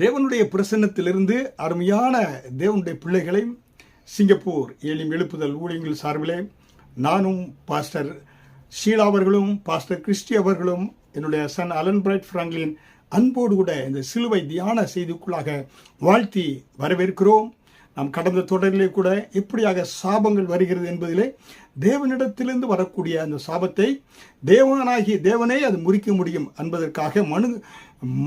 தேவனுடைய பிரசன்னத்திலிருந்து அருமையான தேவனுடைய பிள்ளைகளை சிங்கப்பூர் ஏழிம் எழுப்புதல் ஊழியங்கள் சார்பிலே நானும் பாஸ்டர் ஷீலா அவர்களும் பாஸ்டர் கிறிஸ்டி அவர்களும் என்னுடைய சன் அலன் பிரைட் ஃப்ராங்க்லின் அன்போடு கூட இந்த சிலுவை தியான செய்திக்குள்ளாக வாழ்த்தி வரவேற்கிறோம். நாம் கடந்த தொடரிலே கூட எப்படியாக சாபங்கள் வருகிறது என்பதிலே தேவனிடத்திலிருந்து வரக்கூடிய அந்த சாபத்தை தேவனாகிய தேவனே அது முறிக்க முடியும் என்பதற்காக மனு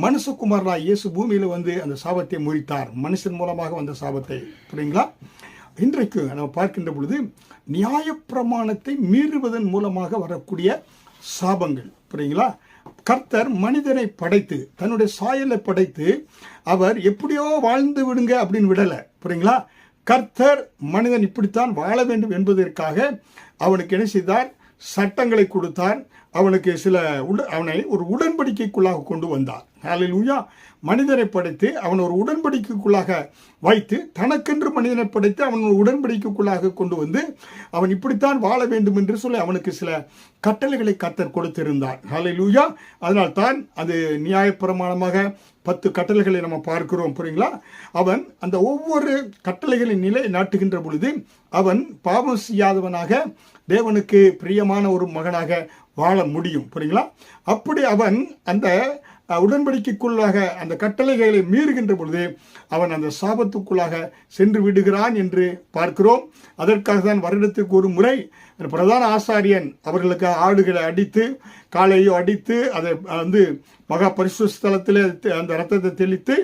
மனுஷகுமாரனாய் இயேசு பூமியில் வந்து அந்த சாபத்தை முறித்தார். மனுஷன் மூலமாக வந்த சாபத்தை. புரியுங்களா? இன்றைக்கு நம்ம பார்க்கின்ற பொழுது நியாயப்பிரமாணத்தை மீறுவதன் மூலமாக வரக்கூடிய சாபங்கள். புரியுங்களா? கர்த்தர் மனிதனை படைத்து தன்னுடைய சாயலை படைத்து அவர் எப்படியோ வாழ்ந்து விடுங்க அப்படின்னு விடலை. புரியுங்களா? கர்த்தர் மனிதன் இப்படித்தான் வாழ வேண்டும் என்பதற்காக அவனுக்கு என்ன செய்தார்? சட்டங்களை கொடுத்தார். அவனுக்கு சில உட அவனை ஒரு உடன்படிக்கைக்குள்ளாக கொண்டு வந்தார் ஹalleluya. மனிதனை படைத்து அவன் ஒரு உடன்படிக்கைக்குள்ளாக வைத்து தனக்கென்று மனிதனை படைத்து அவன் ஒரு உடன்படிக்கைக்குள்ளாக கொண்டு வந்து அவன் இப்படித்தான் வாழ வேண்டும் என்று சொல்லி அவனுக்கு சில கட்டளைகளை கத்தர் கொடுத்திருந்தார். ஹalleluya. அதனால் தான் அது நியாயப்பிரமாணமாக பத்து கட்டளைகளை நம்ம பார்க்கிறோம் புரியுங்களா? அவன் அந்த ஒவ்வொரு கட்டளைகளின் நிலை நாட்டுகின்ற பொழுது அவன் பாவம் செய்யாதவனாக தேவனுக்கு பிரியமான ஒரு மகனாக வாழ முடியும் புரியுங்களா? அப்படி அவன் அந்த உடன்படிக்கைக்குள்ளாக அந்த கட்டளைகளை மீறுகின்ற பொழுது அவன் அந்த சாபத்துக்குள்ளாக சென்று விடுகிறான் என்று பார்க்கிறோம். அதற்காக தான் வருடத்திற்கு ஒரு முறை பிரதான ஆசாரியன் அவர்களுக்கு ஆடுகளை அடித்து காலையோ அடித்து அதை வந்து மகா பரிசு ஸ்தலத்தில் அந்த ரத்தத்தை தெளித்து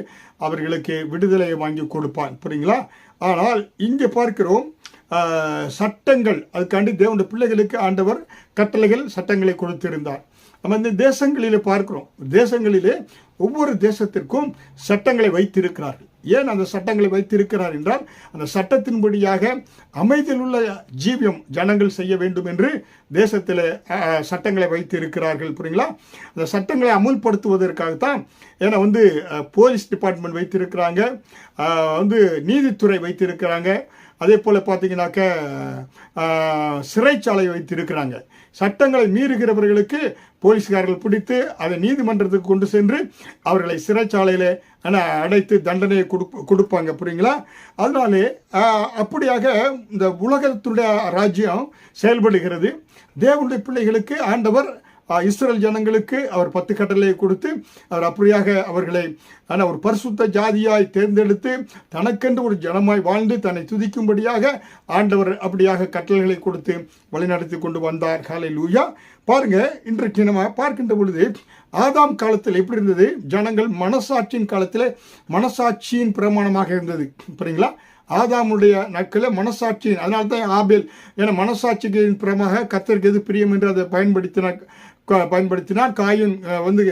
அவர்களுக்கு விடுதலையை வாங்கி கொடுப்பான் புரியுங்களா? ஆனால் இங்கே பார்க்கிறோம் சட்டங்கள். அதுக்காண்டி தேவனுடைய பிள்ளைகளுக்கு ஆண்டவர் கட்டளைகள் சட்டங்களை கொடுத்திருந்தார். நம்ம இந்த தேசங்களிலே பார்க்கிறோம். தேசங்களிலே ஒவ்வொரு தேசத்திற்கும் சட்டங்களை வைத்திருக்கிறார்கள். ஏன் அந்த சட்டங்களை வைத்திருக்கிறார் என்றால் அந்த சட்டத்தின்படியாக அமைதியில் உள்ள ஜீவியம் ஜனங்கள் செய்ய வேண்டும் என்று தேசத்தில் சட்டங்களை வைத்து இருக்கிறார்கள் புரியுங்களா? அந்த சட்டங்களை அமுல்படுத்துவதற்காகத்தான் ஏன்னா வந்து போலீஸ் டிபார்ட்மெண்ட் வைத்திருக்கிறாங்க. வந்து நீதித்துறை வைத்திருக்கிறாங்க. அதே போல் பார்த்தீங்கன்னாக்க சிறைச்சாலை வைத்திருக்கிறாங்க. சட்டங்களை மீறுகிறவர்களுக்கு போலீஸ்காரர்கள் பிடித்து அதை நீதிமன்றத்துக்கு கொண்டு சென்று அவர்களை சிறைச்சாலையில் அடைத்து தண்டனையை கொடு கொடுப்பாங்க புரியுங்களா? அதனாலே அப்படியாக இந்த உலகத்துடைய ராஜ்யம் செயல்படுகிறது. தேவனுடைய பிள்ளைகளுக்கு ஆண்டவர் இஸ்ரேல் ஜனங்களுக்கு அவர் பத்து கட்டளையை கொடுத்து அவர் அப்படியாக அவர்களை ஆனால் ஒரு பரிசுத்த ஜாதியாய் தேர்ந்தெடுத்து தனக்கென்று ஒரு ஜனமாய் வாழ்ந்து தன்னை துதிக்கும்படியாக ஆண்டவர் அப்படியாக கட்டளைகளை கொடுத்து வழிநடத்தி கொண்டு வந்தார். காலை லூயா பாருங்க இன்றைக்கு நம்ம பார்க்கின்ற பொழுது ஆதாம் காலத்தில் எப்படி இருந்தது? ஜனங்கள் மனசாட்சியின் காலத்தில் மனசாட்சியின் பிரமாணமாக இருந்தது. புரியுங்களா? ஆதாமுடைய நாட்களில் மனசாட்சியின் அதனால தான் ஆபேல் ஏன்னா மனசாட்சிக்கு பிரமாக கத்தருக்கு எது பிரியம் என்று அதை பயன்படுத்தின பயன்படுத்தினால் காயின் வந்து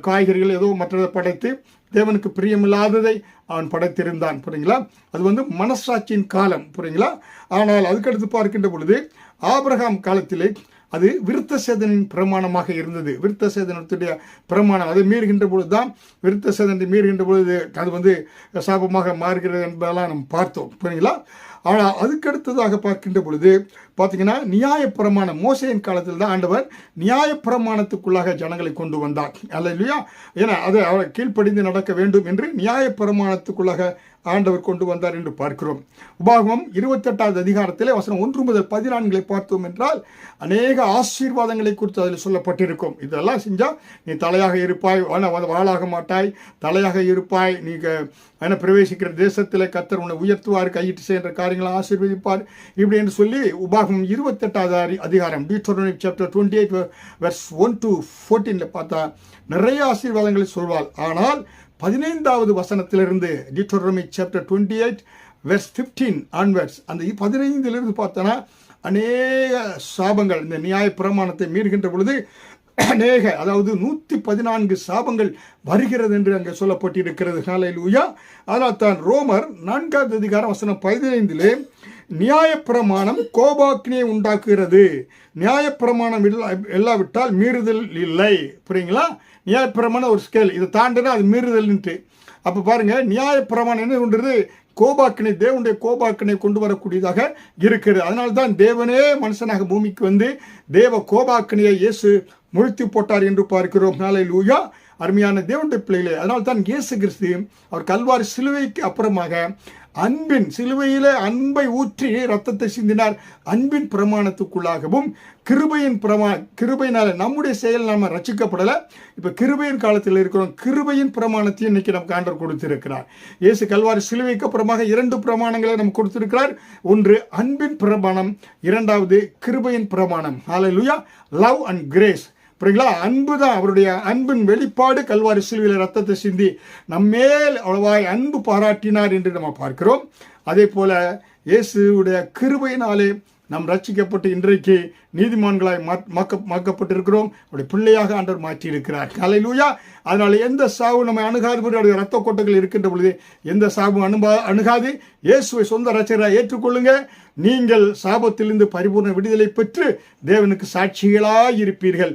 காய்கறிகள் ஏதோ மற்றதை படைத்து தேவனுக்கு பிரியமில்லாததை அவன் படைத்திருந்தான் புரியுங்களா அது வந்து மனசாட்சியின் காலம் புரியுங்களா ஆனால் அதுக்கடுத்து பார்க்கின்ற பொழுது ஆபிரகாம் காலத்திலே அது விருத்த சேதனின் பிரமாணமாக இருந்தது. விருத்த சேதனத்துடைய பிரமாணம் அதை மீறுகின்ற பொழுது தான் விருத்த சேதனத்தை மீறுகின்ற பொழுது அது வந்து சாபமாக மாறுகிறது என்பதெல்லாம் நம்ம பார்த்தோம். புரியுங்களா ஆனால் அதுக்கடுத்ததாக பார்க்கின்ற பொழுது பார்த்தீங்கன்னா நியாயப்பிரமாணம் மோசையின் காலத்தில் தான் ஆண்டவர் நியாயப்பிரமாணத்துக்குள்ளாக ஜனங்களை கொண்டு வந்தார். அல்ல இல்லையா ஏன்னா அதை அவர் கீழ்ப்படிந்து நடக்க வேண்டும் என்று நியாயப்பிரமாணத்துக்குள்ளாக ஆண்டவர் கொண்டு வந்தார் என்று பார்க்கிறோம். உபாகமம் இருபத்தெட்டாவது அதிகாரத்திலே வசனம் ஒன்று முதல் பதினான்களை பார்த்தோம் என்றால் அநேக ஆசீர்வாதங்களை குறித்து அதில் சொல்லப்பட்டிருக்கும். இதெல்லாம் செஞ்சால் நீ தலையாக இருப்பாய் வாழாக மாட்டாய் தலையாக இருப்பாய் நீ என பிரவேசிக்கிற தேசத்தில் கத்தர் உன்னை உயர்த்துவார் கையிட்டு செய்கிற காரியங்களை ஆசீர்வதிப்பார் இப்படி என்று சொல்லி உண்டாகும் இருபத்தெட்டாவது அதிகாரம் Deuteronomy chapter twenty eight verse one to ஃபோர்டீனில் பார்த்தா நிறைய ஆசீர்வாதங்களை சொல்வாள். ஆனால் பதினைந்தாவது வசனத்திலிருந்து Deuteronomy chapter twenty eight verse fifteen onwards அந்த பதினைந்திலிருந்து பார்த்தோன்னா அநேக சாபங்கள் இந்த நியாய பிரமாணத்தை மீறுகின்ற பொழுது அநேக அதாவது நூற்றி பதினான்கு சாபங்கள் வருகிறது என்று அங்கே சொல்லப்பட்டிருக்கிறது. காலையில் உயா அதனால் தான் ரோமர் நான்காவது அதிகாரம் வசனம் பதினைந்திலே நியாயப்பிரமாணம் கோபாக்கினியை உண்டாக்குகிறது. நியாயப்பிரமாணம் இல்லா இல்லாவிட்டால் மீறுதல் இல்லை. புரியுங்களா? நியாயப்பிரமாணம் ஒரு ஸ்கேல் இதை தாண்டினா அது மீறுதல்ன்ட்டு. அப்போ பாருங்கள் நியாயப்பிரமாணம் என்ன ஒன்றது கோபாக்கினை தேவனுடைய கோபாக்கினை கொண்டு வரக்கூடியதாக இருக்கிறது. அதனால தான் தேவனே மனுஷனாக பூமிக்கு வந்து தேவ கோபாக்கினையை இயேசு முழுத்தி போட்டார் என்று பார்க்கிறோம். நாளை லூயா அருமையான தேவனுடைய பிள்ளைகளே அதனால் தான் இயேசு கிறிஸ்து அவர் கல்வாரி சிலுவைக்கு அப்புறமாக அன்பின் சிலுவையில் அன்பை ஊற்றி ரத்தத்தை சிந்தினார். அன்பின் பிரமாணத்துக்குள்ளாகவும் கிருபையின் பிரமா கிருபையினால நம்முடைய செயல் நாம் ரச்சிக்கப்படலை இப்போ கிருபையின் காலத்தில் இருக்கிறோம். கிருபையின் பிரமாணத்தையும் இன்னைக்கு நமக்கு ஆண்டவர் கொடுத்திருக்கிறார். இயேசு கல்வாரி சிலுவைக்கு அப்புறமாக இரண்டு பிரமாணங்களை நமக்கு கொடுத்திருக்கிறார். ஒன்று அன்பின் பிரமாணம். இரண்டாவது கிருபையின் பிரமாணம். ஹalleluya லவ் அண்ட் கிரேஸ் புரியுங்களா அன்பு தான் அவருடைய அன்பின் வெளிப்பாடு கல்வாரி சிலுவையில் ரத்தத்தை சிந்தி நம்மேல் அவ்வளவாய் அன்பு பாராட்டினார் என்று நம்ம பார்க்கிறோம். அதே போல இயேசுடைய கிருபையினாலே நாம் ரட்சிக்கப்பட்டு இன்றைக்கு நீதிமான்களாய் மாக்க மாக்கப்பட்டிருக்கிறோம். அவருடைய பிள்ளையாக ஆண்டவர் மாற்றி இருக்கிறார் லூயா அதனால் எந்த சாவு நம்ம அணுகாது அவருடைய ரத்த கோட்டைகள் இருக்கின்ற பொழுது எந்த சாவும் அனுபா அணுகாது. இயேசுவை சொந்த ரசிகராக ஏற்றுக்கொள்ளுங்க. நீங்கள் சாபத்திலிருந்து பரிபூர்ண விடுதலை பெற்று தேவனுக்கு சாட்சிகளாய் இருப்பீர்கள்.